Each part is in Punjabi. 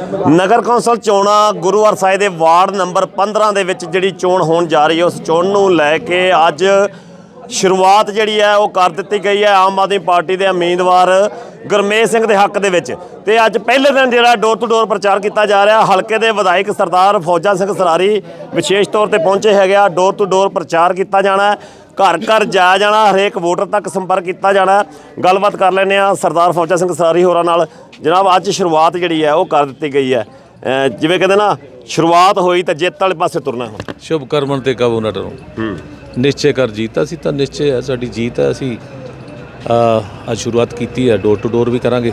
ਨਗਰ ਕੌਂਸਲ ਚੋਣਾਂ ਗੁਰੂਵਾਰ ਸਾਹਿਬ ਦੇ ਵਾਰਡ ਨੰਬਰ 15 ਦੇ ਵਿੱਚ ਜਿਹੜੀ ਚੋਣ ਹੋਣ ਜਾ ਰਹੀ ਹੈ, ਉਸ ਚੋਣ ਨੂੰ ਲੈ ਕੇ ਅੱਜ ਸ਼ੁਰੂਆਤ ਜਿਹੜੀ ਹੈ, ਉਹ ਕਰ ਦਿੱਤੀ ਗਈ ਹੈ ਆਮ ਆਦਮੀ ਪਾਰਟੀ ਦੇ ਉਮੀਦਵਾਰ ਗੁਰਮੇਸ਼ ਸਿੰਘ ਦੇ ਹੱਕ ਦੇ ਵਿੱਚ। ਤੇ ਅੱਜ ਪਹਿਲੇ ਦਿਨ ਜਿਹੜਾ ਡੋਰ ਟੂ ਡੋਰ ਪ੍ਰਚਾਰ ਕੀਤਾ ਜਾ ਰਿਹਾ, ਹਲਕੇ ਦੇ ਵਿਧਾਇਕ ਸਰਦਾਰ ਫੌਜਾ ਸਿੰਘ ਸਰਾਰੀ ਵਿਸ਼ੇਸ਼ ਤੌਰ ਤੇ ਪਹੁੰਚੇ ਹੈਗੇ ਆ। ਡੋਰ ਟੂ ਡੋਰ ਪ੍ਰਚਾਰ ਕੀਤਾ ਜਾਣਾ ਘਰ ਘਰ ਜਾਇਆ ਜਾਣਾ ਹਰੇਕ ਵੋਟਰ ਤੱਕ ਸੰਪਰਕ ਕੀਤਾ ਜਾਣਾ। ਗੱਲਬਾਤ ਕਰ ਲੈਂਦੇ ਆ ਸਰਦਾਰ ਫੌਜਾ ਸਿੰਘ ਸਰਾਰੀ ਹੋਰਾਂ ਨਾਲ। ਜਨਾਬ ਅੱਜ ਸ਼ੁਰੂਆਤ ਜਿਹੜੀ ਹੈ ਉਹ ਕਰ ਦਿੱਤੀ ਗਈ ਹੈ। ਅਹ ਜਿਵੇਂ ਕਹਿੰਦੇ ਨਾ ਸ਼ੁਰੂਆਤ ਹੋਈ ਤਾਂ ਜਿੱਤ ਵਾਲੇ ਪਾਸੇ ਤੁਰਨਾ ਹੁਣ। ਸ਼ੁਭ ਕਰਮਨ ਤੇ ਕਬੂ ਨਾ ਡਰੋ। ਨਿਸ਼ਚੈ ਕਰ ਜੀਤ ਅਸੀਂ ਤਾਂ ਨਿਸ਼ਚੈ ਹੈ ਸਾਡੀ ਜੀਤ ਹੈ ਅਸੀਂ ਅੱਜ ਸ਼ੁਰੂਆਤ ਕੀਤੀ ਹੈ ਡੋਰ ਟੂ ਡੋਰ ਵੀ ਕਰਾਂਗੇ।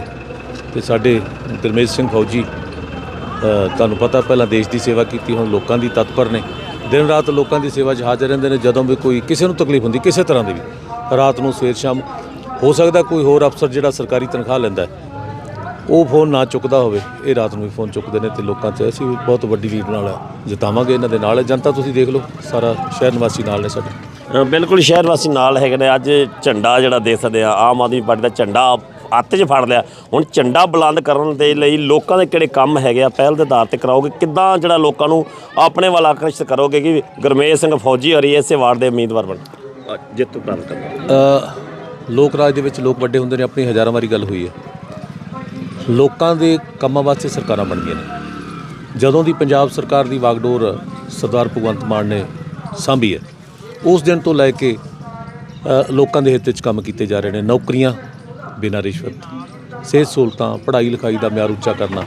ਤੇ ਸਾਡੇ ਗੁਰਮੇਜ ਸਿੰਘ ਫੌਜੀ ਅ, ਤੁਹਾਨੂੰ ਪਤਾ ਪਹਿਲਾਂ ਦੇਸ਼ ਦੀ ਸੇਵਾ ਕੀਤੀ ਹੁਣ ਲੋਕਾਂ ਦੀ ਤਤਪਰ ਨੇ। ਦਿਨ ਰਾਤ ਲੋਕਾਂ ਦੀ ਸੇਵਾ 'ਚ ਹਾਜ਼ਰ ਰਹਿੰਦੇ ਨੇ, ਜਦੋਂ ਵੀ ਕੋਈ ਕਿਸੇ ਨੂੰ ਤਕਲੀਫ ਹੁੰਦੀ, ਕਿਸੇ ਤਰ੍ਹਾਂ ਦੀ ਵੀ। ਰਾਤ ਨੂੰ ਸਵੇਰ ਸ਼ਾਮ ਹੋ ਸਕਦਾ ਕੋਈ ਹੋਰ ਅਫਸਰ ਜਿਹੜਾ ਸਰਕਾਰੀ ਤਨਖਾਹ ਲੈਂਦਾ ਉਹ ਫੋਨ ਨਾ ਚੁੱਕਦਾ ਹੋਵੇ, ਇਹ ਰਾਤ ਨੂੰ ਵੀ ਫੋਨ ਚੁੱਕਦੇ ਨੇ ਤੇ ਲੋਕਾਂ 'ਚ ਅਸੀਂ ਵੀ ਬਹੁਤ ਵੱਡੀ ਲੀਡ ਨਾਲ ਜਿਤਾਵਾਂਗੇ, ਇਹਨਾਂ ਦੇ ਨਾਲ ਜਨਤਾ, ਤੁਸੀਂ ਦੇਖ ਲਓ, ਸਾਰਾ ਸ਼ਹਿਰ ਨਿਵਾਸੀ ਨਾਲ ਨੇ ਸਾਡੇ। ਬਿਲਕੁਲ, ਸ਼ਹਿਰ ਵਾਸੀ ਨਾਲ ਹੈਗੇ ਨੇ। ਅੱਜ ਝੰਡਾ ਜਿਹੜਾ ਦੇ ਸਕਦੇ ਆ, ਆਮ ਆਦਮੀ ਪਾਰਟੀ ਦਾ ਝੰਡਾ ਹੱਥ 'ਚ ਫੜ ਲਿਆ। ਹੁਣ ਝੰਡਾ ਬੁਲੰਦ ਕਰਨ ਦੇ ਲਈ ਲੋਕਾਂ ਦੇ ਕਿਹੜੇ ਕੰਮ ਹੈਗੇ ਆ? ਪਹਿਲ ਦੇ ਆਧਾਰ ਤੇ ਕਰਾਓਗੇ। ਕਿੱਦਾਂ ਜਿਹੜਾ ਲੋਕਾਂ ਨੂੰ ਆਪਣੇ ਵੱਲ ਆਕਰਸ਼ਿਤ ਕਰੋਗੇ ਕਿ ਗੁਰਮੇਜ ਸਿੰਘ ਫੌਜੀ ਹਰੀ ਇਸੇ ਵਾਰਡ ਦੇ ਉਮੀਦਵਾਰ ਬਣ? ਜਿੱਤ ਪ੍ਰਾਪਤ ਕਰਨਾ ਲੋਕ ਰਾਜ ਦੇ ਵਿੱਚ ਲੋਕ ਵੱਡੇ ਹੁੰਦੇ ਨੇ ਆਪਣੀ ਹਜ਼ਾਰਾਂ ਵਾਰੀ ਗੱਲ ਹੋਈ ਹੈ। ਲੋਕਾਂ ਦੇ ਕੰਮਾਂ ਵਾਸਤੇ ਸਰਕਾਰਾਂ ਬਣਦੀਆਂ ਨੇ। ਜਦੋਂ ਦੀ ਪੰਜਾਬ ਸਰਕਾਰ ਦੀ ਵਾਗਡੋਰ ਸਰਦਾਰ ਭਗਵੰਤ ਮਾਨ ਨੇ ਸਾਂਭੀ ਹੈ ਉਸ ਦਿਨ ਤੋਂ ਲੈ ਕੇ ਲੋਕਾਂ ਦੇ ਹਿੱਤ ਵਿੱਚ ਕੰਮ ਕੀਤੇ ਜਾ ਰਹੇ ਨੇ। ਨੌਕਰੀਆਂ ਬਿਨਾਂ ਰਿਸ਼ਵਤ। ਸਿਹਤ ਸਹੂਲਤਾਂ ਪੜ੍ਹਾਈ ਲਿਖਾਈ ਦਾ ਮਿਆਰ ਉੱਚਾ ਕਰਨਾ।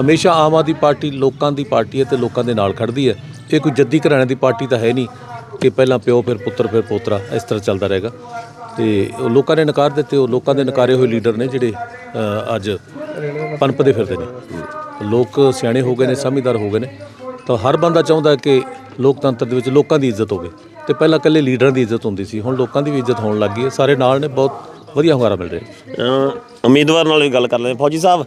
ਹਮੇਸ਼ਾ ਆਮ ਆਦਮੀ ਪਾਰਟੀ ਲੋਕਾਂ ਦੀ ਪਾਰਟੀ ਹੈ ਤੇ ਲੋਕਾਂ ਦੇ ਨਾਲ ਖੜਦੀ ਹੈ। ਇਹ ਕੋਈ ਜੱਦੀ ਘਰਾਣੇ ਦੀ ਪਾਰਟੀ ਤਾਂ ਹੈ ਨਹੀਂ ਕਿ ਪਹਿਲਾਂ ਪਿਓ ਫਿਰ ਪੁੱਤਰ ਫਿਰ ਪੋਤਰਾ ਇਸ ਤਰ੍ਹਾਂ ਚੱਲਦਾ ਰਹੇਗਾ। ਤੇ ਉਹ ਲੋਕਾਂ ਨੇ ਨਕਾਰ ਦਿੱਤੇ ਉਹ ਲੋਕਾਂ ਦੇ ਨਕਾਰੇ ਹੋਏ ਲੀਡਰ ਨੇ ਜਿਹੜੇ ਅ, ਅੱਜ ਪਨਪਦੇ ਫਿਰਦੇ ਨੇ। ਲੋਕ ਸਿਆਣੇ ਹੋ ਗਏ ਨੇ ਸਮਝਦਾਰ ਹੋ ਗਏ ਨੇ। ਤਾਂ ਹਰ ਬੰਦਾ ਚਾਹੁੰਦਾ ਹੈ ਕਿ ਲੋਕਤੰਤਰ ਦੇ ਵਿੱਚ ਲੋਕਾਂ ਦੀ ਇੱਜ਼ਤ ਹੋਵੇ। ਤੇ ਪਹਿਲਾਂ ਇਕੱਲੇ ਲੀਡਰਾਂ ਦੀ ਇੱਜ਼ਤ ਹੁੰਦੀ ਸੀ ਹੁਣ ਲੋਕਾਂ ਦੀ ਵੀ ਇੱਜ਼ਤ ਹੋਣ ਲੱਗ ਗਈ ਹੈ। ਸਾਰੇ ਨਾਲ ਨੇ ਬਹੁਤ ਵਧੀਆ ਹੁੰਗਾਰਾ ਮਿਲ ਰਿਹਾ ਉਮੀਦਵਾਰ ਨਾਲ ਵੀ ਗੱਲ ਕਰ ਲੈਂਦੇ। ਫੌਜੀ ਸਾਹਿਬ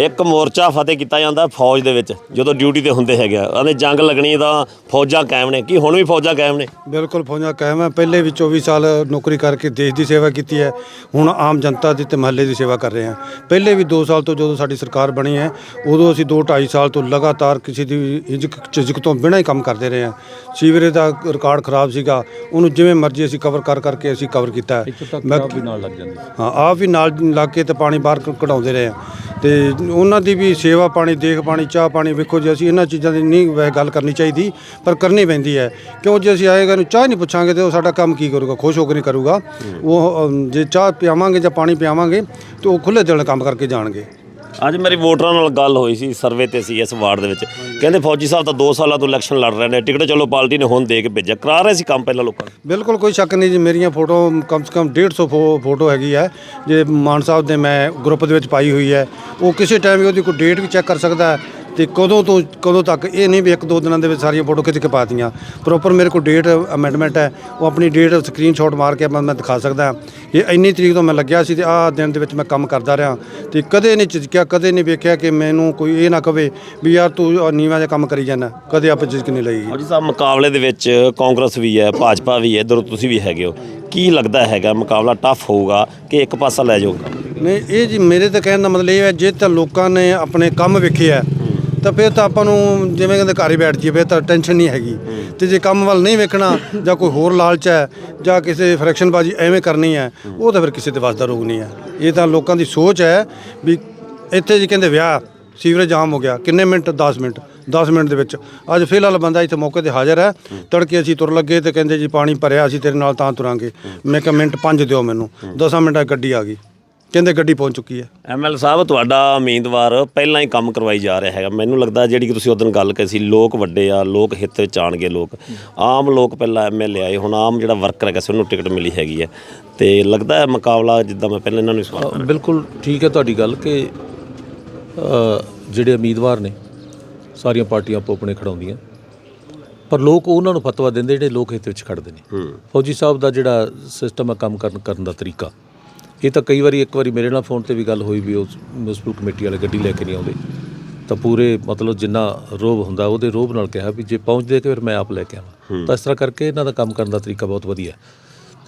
ਇੱਕ ਮੋਰਚਾ ਫਤਿਹ ਕੀਤਾ ਜਾਂਦਾ ਫੌਜ ਦੇ ਵਿੱਚ ਜਦੋਂ ਡਿਊਟੀ ਤੇ ਹੁੰਦੇ ਹੈਗੇ ਆ। ਕਹਿੰਦੇ ਜੰਗ ਲੱਗਣੀ ਤਾਂ ਫੌਜਾਂ ਕਾਇਮ ਨੇ। ਕੀ ਹੁਣ ਵੀ ਫੌਜਾਂ ਕਾਇਮ ਨੇ? ਬਿਲਕੁਲ ਫੌਜਾਂ ਕਾਇਮ ਹੈ ਪਹਿਲੇ ਵੀ 24 ਸਾਲ ਨੌਕਰੀ ਕਰਕੇ ਦੇਸ਼ ਦੀ ਸੇਵਾ ਕੀਤੀ ਹੈ। ਹੁਣ ਆਮ ਜਨਤਾ ਦੀ ਤੇ ਮਹੱਲੇ ਦੀ ਸੇਵਾ ਕਰ ਰਹੇ ਹਾਂ ਪਹਿਲੇ ਵੀ 2 ਸਾਲ ਤੋਂ ਜਦੋਂ ਸਾਡੀ ਸਰਕਾਰ ਬਣੀ ਹੈ ਉਦੋਂ ਅਸੀਂ 2 2.5 ਸਾਲ ਤੋਂ ਲਗਾਤਾਰ ਕਿਸੇ ਦੀ ਹਿਜਕ ਝਿਜਕ ਤੋਂ ਬਿਨਾਂ ਹੀ ਕੰਮ ਕਰਦੇ ਰਹੇ ਹਾਂ ਸੀਵਰੇਜ ਦਾ ਰਿਕਾਰਡ ਖਰਾਬ ਸੀਗਾ। ਉਹਨੂੰ ਜਿਵੇਂ ਮਰਜ਼ੀ ਅਸੀਂ ਕਵਰ ਕਰ ਕਰਕੇ ਅਸੀਂ ਕਵਰ ਕੀਤਾ। ਮੈਂ ਵੀ ਨਾਲ ਲੱਗ ਜਾਂਦੀ ਹਾਂ ਆਪ ਵੀ ਨਾਲ ਲੱਗ ਕੇ ਤੇ ਪਾਣੀ ਬਾਹਰ ਕ- ਕਢਾਉਂਦੇ ਰਹੇ ਹਾਂ ਤੇ ਉਹਨਾਂ ਦੀ ਵੀ ਸੇਵਾ ਪਾਣੀ ਦੇਖ ਪਾਣੀ ਚਾਹ ਪਾਣੀ ਵੇਖੋ ਜੇ ਅਸੀਂ ਇਹਨਾਂ ਚੀਜ਼ਾਂ ਦੀ ਨਹੀਂ ਵੈਸੇ ਗੱਲ ਕਰਨੀ ਚਾਹੀਦੀ ਪਰ ਕਰਨੀ ਪੈਂਦੀ ਹੈ। ਕਿਉਂ ਜੇ ਅਸੀਂ ਆਏਗਾ ਨੂੰ ਚਾਹ ਨਹੀਂ ਪੁੱਛਾਂਗੇ ਤੇ ਉਹ ਸਾਡਾ ਕੰਮ ਕੀ ਕਰੂਗਾ ਖੁਸ਼ ਹੋ ਕੇ ਨਹੀਂ ਕਰੂਗਾ। ਉਹ ਅਮ, ਜੇ ਚਾਹ ਪਿਆਵਾਂਗੇ ਜਾਂ ਪਾਣੀ ਪਿਆਵਾਂਗੇ ਤੇ ਉਹ ਖੁੱਲੇ ਦਿਲ ਨਾਲ ਕੰਮ ਕਰਕੇ ਜਾਣਗੇ। ਅੱਜ ਮੇਰੀ ਵੋਟਰਾਂ ਨਾਲ ਗੱਲ ਹੋਈ ਸੀ ਸਰਵੇ ਤੇ ਸੀ ਇਸ ਵਾਰਡ ਦੇ ਵਿੱਚ। ਕਹਿੰਦੇ ਫੌਜੀ ਸਾਹਿਬ ਤਾਂ 2 ਸਾਲਾਂ ਤੋਂ ਇਲੈਕਸ਼ਨ ਲੜ ਰਹੇ ਨੇ। ਟਿਕਟ ਚਲੋ ਪਾਰਟੀ ਨੇ ਹੁਣ ਦੇ ਕੇ ਭੇਜਿਆ। ਕਰਾ ਰਹੇ ਸੀ ਕੰਮ ਪਹਿਲਾਂ ਲੋਕਾਂ ਨੂੰ? ਬਿਲਕੁਲ ਕੋਈ ਸ਼ੱਕ ਨਹੀਂ ਜੀ। ਮੇਰੀਆਂ ਫੋਟੋ ਕਮ ਸੇ ਕਮ 150 ਫੋ- ਫੋਟੋ ਹੈਗੀ ਹੈ ਜੇ ਮਾਨ ਸਾਹਿਬ ਦੇ ਮੈਂ ਗਰੁੱਪ ਦੇ ਵਿੱਚ ਪਾਈ ਹੋਈ ਹੈ। ਉਹ ਕਿਸੇ ਟਾਈਮ ਵੀ ਉਹਦੀ ਕੋਈ ਡੇਟ ਵੀ ਚੈੱਕ ਕਰ ਸਕਦਾ। ਹੈ ਤੇ ਕਦੋਂ ਤੋਂ ਕਦੋਂ ਤੱਕ ਇਹ ਨਹੀਂ ਵੀ ਇੱਕ ਦੋ ਦਿਨਾਂ ਦੇ ਵਿੱਚ ਸਾਰੀਆਂ ਫੋਟੋ ਖਿੱਚ ਕੇ ਪਾਤੀਆਂ। ਪ੍ਰੋਪਰ ਮੇਰੇ ਕੋਲ ਡੇਟ ਅਮੈਂਡਮੈਂਟ ਹੈ ਉਹ ਆਪਣੀ ਡੇਟ ਸਕਰੀਨਸ਼ਾਟ ਮਾਰ ਕੇ ਮੈਂ ਦਿਖਾ ਸਕਦਾ ਕਿ ਇੰਨੀ ਤਰੀਕ ਤੋਂ ਮੈਂ ਲੱਗਿਆ ਸੀ ਤੇ ਆਹ ਦਿਨ ਦੇ ਵਿੱਚ ਮੈਂ ਕੰਮ ਕਰਦਾ ਰਿਹਾ। ਤੇ ਕਦੇ ਨਹੀਂ ਝਿਜਕਿਆ ਕਦੇ ਨਹੀਂ ਵੇਖਿਆ ਕਿ ਮੈਨੂੰ ਕੋਈ ਇਹ ਨਾ ਕਵੇ ਵੀ ਯਾਰ ਤੂੰ ਨੀਵਾਂ ਜਿਹਾ ਕੰਮ ਕਰੀ ਜਾਂਦਾ ਕਦੇ ਆਪਾਂ ਝਿਜਕ ਨਹੀਂ ਲਈ। ਫੌਜੀ ਸਾਹਿਬ ਮੁਕਾਬਲੇ ਦੇ ਵਿੱਚ ਕਾਂਗਰਸ ਵੀ ਹੈ ਭਾਜਪਾ ਵੀ ਹੈ ਇੱਧਰ ਤੁਸੀਂ ਵੀ ਹੈਗੇ ਹੋ। ਕੀ ਲੱਗਦਾ ਹੈਗਾ ਮੁਕਾਬਲਾ ਟਫ ਹੋਊਗਾ ਕਿ ਇੱਕ ਪਾਸਾ ਲੈ ਜਾਊਗਾ? ਨਹੀਂ ਇਹ ਜੀ ਮੇਰੇ ਤਾਂ ਕਹਿਣ ਦਾ ਮਤਲਬ ਇਹ ਹੈ ਜੇ ਤਾਂ ਲੋਕਾਂ ਨੇ ਆਪਣੇ ਕੰਮ ਵੇਖਿਆ ਤਾਂ ਫਿਰ ਤਾਂ ਆਪਾਂ ਨੂੰ ਜਿਵੇਂ ਕਹਿੰਦੇ ਘਰ ਹੀ ਬੈਠ ਜਾਈਏ ਫਿਰ ਤਾਂ ਟੈਨਸ਼ਨ ਨਹੀਂ ਹੈਗੀ। ਤੇ ਜੇ ਕੰਮ ਵੱਲ ਨਹੀਂ ਵੇਖਣਾ ਜਾਂ ਕੋਈ ਹੋਰ ਲਾਲਚ ਹੈ ਜਾਂ ਕਿਸੇ ਫਰੈਕਸ਼ਨਬਾਜ਼ੀ ਐਵੇਂ ਕਰਨੀ ਹੈ ਉਹ ਤਾਂ ਫਿਰ ਕਿਸੇ ਤੇ ਵਸਦਾ ਰੋਗ ਨਹੀਂ ਹੈ। ਇਹ ਤਾਂ ਲੋਕਾਂ ਦੀ ਸੋਚ ਹੈ ਵੀ ਇੱਥੇ ਜੀ ਕਹਿੰਦੇ ਵਿਆਹ ਸੀਵਰੇਜ ਜਾਮ ਹੋ ਗਿਆ ਕਿੰਨੇ ਮਿੰਟ? 10 ਮਿੰਟ। 10 ਮਿੰਟ ਦੇ ਵਿੱਚ। ਅੱਜ ਫਿਲਹਾਲ ਬੰਦਾ ਇੱਥੇ ਮੌਕੇ ਤੇ ਹਾਜ਼ਰ ਹੈ। ਤੜਕੇ ਅਸੀਂ ਤੁਰ ਲੱਗੇ ਤੇ ਕਹਿੰਦੇ ਜੀ ਪਾਣੀ ਭਰਿਆ ਅਸੀਂ ਤੇਰੇ ਨਾਲ ਤਾਂ ਤੁਰਾਂਗੇ। ਮੈਂ ਕਿਹਾ ਮਿੰਟ 5 ਦਿਓ ਮੈਨੂੰ। 10 ਮਿੰਟਾਂ ਗੱਡੀ ਆ ਗਈ। ਕਹਿੰਦੇ ਗੱਡੀ ਪਹੁੰਚ ਚੁੱਕੀ ਹੈ। ਐਮਐਲ ਸਾਹਿਬ ਤੁਹਾਡਾ ਉਮੀਦਵਾਰ ਪਹਿਲਾਂ ਹੀ ਕੰਮ ਕਰਵਾਈ ਜਾ ਰਿਹਾ ਹੈਗਾ। ਮੈਨੂੰ ਲੱਗਦਾ ਜਿਹੜੀ ਕਿ ਤੁਸੀਂ ਉਦੋਂ ਗੱਲ ਕਹੀ ਸੀ ਲੋਕ ਵੱਡੇ ਆ ਲੋਕ ਹਿੱਤ ਵਿੱਚ ਆਣਗੇ ਲੋਕ। ਆਮ ਲੋਕ ਪਹਿਲਾਂ ਐਮਐਲਏ ਆਏ ਹੁਣ ਆਮ ਜਿਹੜਾ ਵਰਕਰ ਹੈਗਾ ਸੀ ਉਹਨੂੰ ਟਿਕਟ ਮਿਲੀ ਹੈਗੀ ਹੈ। ਤੇ ਲੱਗਦਾ ਹੈ ਮੁਕਾਬਲਾ ਜਿੱਦਾਂ ਮੈਂ ਪਹਿਲਾਂ ਇਹਨਾਂ ਨੂੰ ਸਵਾਲ ਅ, ਬਿਲਕੁਲ ਠੀਕ ਹੈ ਤੁਹਾਡੀ ਗੱਲ ਕਿ ਅ, ਜਿਹੜੇ ਉਮੀਦਵਾਰ ਨੇ ਸਾਰੀਆਂ ਪਾਰਟੀਆਂ ਆਪੋ ਆਪਣੇ ਖੜਾਉਂਦੀਆਂ। ਪਰ ਲੋਕ ਉਹਨਾਂ ਨੂੰ ਫਤਵਾ ਦਿੰਦੇ ਜਿਹੜੇ ਲੋਕ ਹਿੱਤ ਵਿੱਚ ਖੜਦੇ ਨੇ। ਫੌਜੀ ਸਾਹਿਬ ਦਾ ਜਿਹੜਾ ਸਿਸਟਮ ਹੈ ਕੰਮ ਕਰਨ ਕਰਨ ਦਾ ਤਰੀਕਾ ਇਹ ਤਾਂ ਕਈ ਵਾਰੀ ਇੱਕ ਵਾਰੀ ਮੇਰੇ ਨਾਲ ਫੋਨ ਤੇ ਵੀ ਗੱਲ ਹੋਈ ਵੀ ਉਹ ਮਿਊਨਿਸਪਲ ਕਮੇਟੀ ਵਾਲੇ ਗੱਡੀ ਲੈ ਕੇ ਨਹੀਂ ਆਉਂਦੇ। ਤਾਂ ਪੂਰੇ ਮਤਲਬ ਜਿੰਨਾ ਰੋਬ ਹੁੰਦਾ ਉਹਦੇ ਰੋਬ ਨਾਲ ਕਿਹਾ ਵੀ ਜੇ ਪਹੁੰਚਦੇ ਕਿ ਫਿਰ ਮੈਂ ਆਪ ਲੈ ਕੇ ਆਵਾਂ। ਤਾਂ ਇਸ ਤਰ੍ਹਾਂ ਕਰਕੇ ਇਹਨਾਂ ਦਾ ਕੰਮ ਕਰਨ ਦਾ ਤਰੀਕਾ ਬਹੁਤ ਵਧੀਆ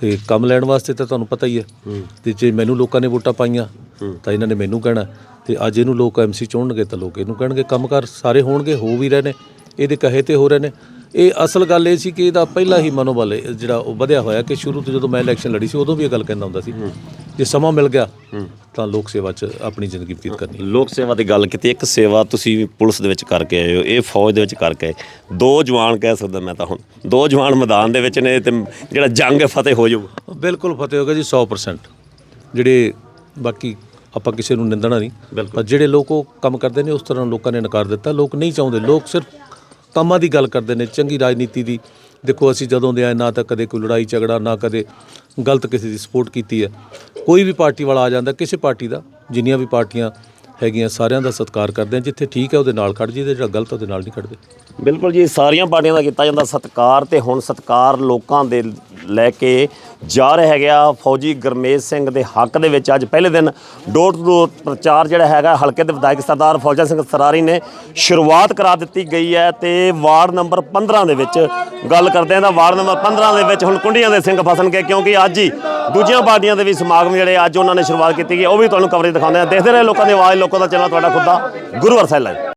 ਤੇ ਕੰਮ ਲੈਣ ਵਾਸਤੇ ਤਾਂ ਤੁਹਾਨੂੰ ਪਤਾ ਹੀ ਹੈ। ਤੇ ਜੇ ਮੈਨੂੰ ਲੋਕਾਂ ਨੇ ਵੋਟਾਂ ਪਾਈਆਂ ਤਾਂ ਇਹਨਾਂ ਨੇ ਮੈਨੂੰ ਕਹਿਣਾ ਤੇ ਅੱਜ ਇਹਨੂੰ ਲੋਕ ਐਮਸੀ ਚੁਣਨਗੇ ਤਾਂ ਲੋਕ ਇਹਨੂੰ ਕਹਿਣਗੇ ਕੰਮਕਾਰ ਸਾਰੇ ਹੋਣਗੇ ਹੋ ਵੀ ਰਹੇ ਨੇ ਇਹਦੇ ਕਹੇ ਤੇ ਹੋ ਰਹੇ ਨੇ। ਇਹ ਅਸਲ ਗੱਲ ਇਹ ਸੀ ਕਿ ਇਹਦਾ ਪਹਿਲਾਂ ਹੀ ਮਨੋਬਲ ਜਿਹੜਾ ਉਹ ਵਧਿਆ ਹੋਇਆ ਕਿ ਸ਼ੁਰੂ ਤੋਂ ਜਦੋਂ ਮੈਂ ਇਲੈਕਸ਼ਨ ਲੜੀ ਸੀ ਉਦੋਂ ਵੀ ਇਹ ਗੱਲ ਕਹਿੰਦਾ ਹੁੰਦਾ ਸੀ। ਜੇ ਸਮਾਂ ਮਿਲ ਗਿਆ ਤਾਂ ਲੋਕ ਸੇਵਾ 'ਚ ਆਪਣੀ ਜ਼ਿੰਦਗੀ ਬਤੀਤ ਕਰਨੀ ਲੋਕ ਸੇਵਾ ਦੀ ਗੱਲ ਕੀਤੀ ਇੱਕ ਸੇਵਾ ਤੁਸੀਂ ਪੁਲਿਸ ਦੇ ਵਿੱਚ ਕਰਕੇ ਆਏ ਹੋ ਇਹ ਫੌਜ ਦੇ ਵਿੱਚ ਕਰਕੇ ਆਏ। ਦੋ ਜਵਾਨ ਕਹਿ ਸਕਦਾ ਮੈਂ ਤਾਂ ਹੁਣ ਦੋ ਜਵਾਨ ਮੈਦਾਨ ਦੇ ਵਿੱਚ ਨੇ ਤੇ ਜਿਹੜਾ ਜੰਗ ਹੈ ਫਤਿਹ ਹੋ ਜਾਊ ਬਿਲਕੁਲ ਫਤਿਹ ਹੋ ਗਿਆ ਜੀ 100% ਜਿਹੜੇ ਬਾਕੀ ਆਪਾਂ ਕਿਸੇ ਨੂੰ ਨਿੰਦਣਾ ਨਹੀਂ ਪਰ ਜਿਹੜੇ ਲੋਕ ਉਹ ਕੰਮ ਕਰਦੇ ਨੇ ਉਸ ਤਰ੍ਹਾਂ ਲੋਕਾਂ ਨੇ ਨਕਾਰ ਦਿੱਤਾ। ਲੋਕ ਨਹੀਂ ਚਾਹੁੰਦੇ ਲੋਕ ਸਿਰਫ ਕੰਮਾਂ ਦੀ ਗੱਲ ਕਰਦੇ ਨੇ ਚੰਗੀ ਰਾਜਨੀਤੀ ਦੀ ਦੇਖੋ, ਅਸੀਂ ਜਦੋਂ ਦੇ ਆਏ, ਨਾ ਤਾਂ ਕਦੇ ਕੋਈ ਲੜਾਈ ਝਗੜਾ, ਨਾ ਕਦੇ ਗਲਤ ਕਿਸੇ ਦੀ ਸਪੋਰਟ ਕੀਤੀ ਹੈ। ਕੋਈ ਵੀ ਪਾਰਟੀ ਵਾਲਾ ਆ ਜਾਂਦਾ, ਕਿਸੇ ਪਾਰਟੀ ਦਾ, ਜਿੰਨੀਆਂ ਵੀ ਪਾਰਟੀਆਂ ਹੈਗੀਆਂ, ਸਾਰਿਆਂ ਦਾ ਸਤਿਕਾਰ ਕਰਦੇ ਆ, ਜਿੱਥੇ ਠੀਕ ਹੈ ਉਹਦੇ ਨਾਲ ਖੜ ਜੀ ਤੇ ਜਿਹੜਾ ਗਲਤ ਉਹਦੇ ਨਾਲ ਨਹੀਂ ਖੜਦੇ ਬਿਲਕੁਲ ਜੀ, ਸਾਰੀਆਂ ਪਾਰਟੀਆਂ ਦਾ ਕੀਤਾ ਜਾਂਦਾ ਸਤਿਕਾਰ ਤੇ ਹੁਣ ਸਤਿਕਾਰ ਲੋਕਾਂ ਦੇ ਲੈ ਕੇ ਜਾ ਰਿਹਾ ਹੈਗਾ। ਫੌਜੀ ਗਰਮੇਜ ਸਿੰਘ ਦੇ ਹੱਕ ਦੇ ਵਿੱਚ ਅੱਜ ਪਹਿਲੇ ਦਿਨ ਡੋਰ ਟੂ ਡੋਰ ਪ੍ਰਚਾਰ ਜਿਹੜਾ ਹੈਗਾ, ਹਲਕੇ ਦੇ ਵਿਧਾਇਕ ਸਰਦਾਰ ਫੌਜਾ ਸਿੰਘ ਸਰਾਰੀ ਨੇ ਸ਼ੁਰੂਆਤ ਕਰਾ ਦਿੱਤੀ ਗਈ ਹੈ ਤੇ ਵਾਰਡ ਨੰਬਰ 15 ਦੇ ਵਿੱਚ ਗੱਲ ਕਰਦੇ ਹਾਂ ਤਾਂ ਵਾਰਡ ਨੰਬਰ 15 ਦੇ ਵਿੱਚ ਹੁਣ ਕੁੰਡੀਆਂ ਦੇ ਸਿੰਘ ਫਸਣਗੇ, ਕਿਉਂਕਿ ਅੱਜ ਹੀ ਦੂਜੀਆਂ ਪਾਰਟੀਆਂ ਦੇ ਵੀ ਸਮਾਗਮ ਜਿਹੜੇ ਅੱਜ ਉਹਨਾਂ ਨੇ ਸ਼ੁਰੂਆਤ ਕੀਤੀ ਗਈ ਉਹ ਵੀ ਤੁਹਾਨੂੰ ਕਵਰੇਜ ਦਿਖਾਉਂਦੇ ਆ ਦੇਖਦੇ ਰਹੇ ਲੋਕਾਂ ਦੀ ਆਵਾਜ਼, ਲੋਕਾਂ ਦਾ ਚੈਨਲ, ਤੁਹਾਡਾ ਖੁਦ ਦਾ ਗੁਰੂ ਅਰਸਲ ਹੈ